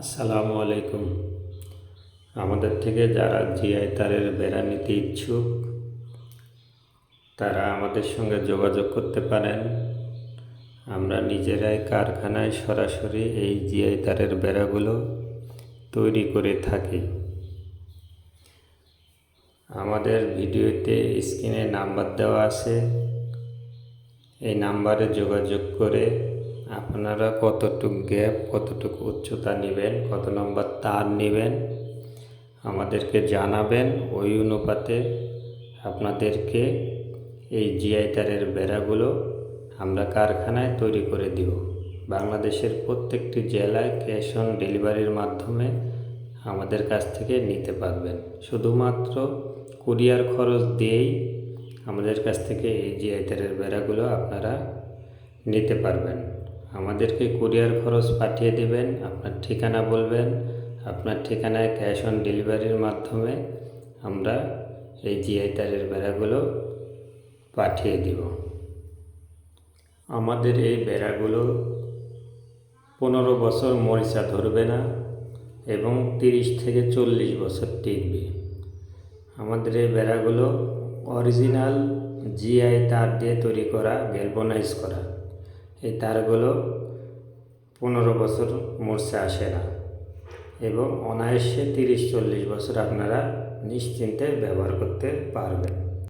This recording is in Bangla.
আসসালামু আলাইকুম। আমাদের থেকে যারা জিআই তারের বেড়া নিতে ইচ্ছুক, তারা আমাদের সঙ্গে যোগাযোগ করতে পারেন। আমরা নিজেরাই কারখানায় সরাসরি এই জিআই তারের বেড়াগুলো তৈরি করে থাকি। আমাদের ভিডিওতে স্ক্রিনে নাম্বার দেওয়া আছে। এই নাম্বারে যোগাযোগ করে আপনারা কতটুক গ্যাপ, কতটুকু উচ্চতা নেবেন, কত নম্বর তার নেবেন, আমাদেরকে জানাবেন। ওই অনুপাতে আপনাদেরকে এই জিআই তারের বেড়াগুলো আমরা কারখানায় তৈরি করে দিব। বাংলাদেশের প্রত্যেকটি জেলায় ক্যাশ অন ডেলিভারির মাধ্যমে আমাদের কাছ থেকে নিতে পারবেন। শুধুমাত্র কুরিয়ার খরচ দিয়েই আমাদের কাছ থেকে এই জিআই তারের বেড়াগুলো আপনারা নিতে পারবেন। আমাদেরকে কুরিয়ার খরচ পাঠিয়ে দেবেন, আপনার ঠিকানা বলবেন, আপনার ঠিকানায় ক্যাশ অন ডেলিভারির মাধ্যমে আমরা এই জিআই তারের বেড়াগুলো পাঠিয়ে দিব। আমাদের এই বেড়াগুলো পনেরো বছর মরিচা ধরবে না এবং তিরিশ থেকে চল্লিশ বছর টিকবে। আমাদের এই বেড়াগুলো অরিজিনাল জিআই তার দিয়ে তৈরি করা গ্যালবনাইজ করা। এই তারগুলো পনেরো বছর মরছে, আসে না। এবং অনায়াসে তিরিশ, চল্লিশ বছর আপনারা নিশ্চিন্তে ব্যবহার করতে পারবেন।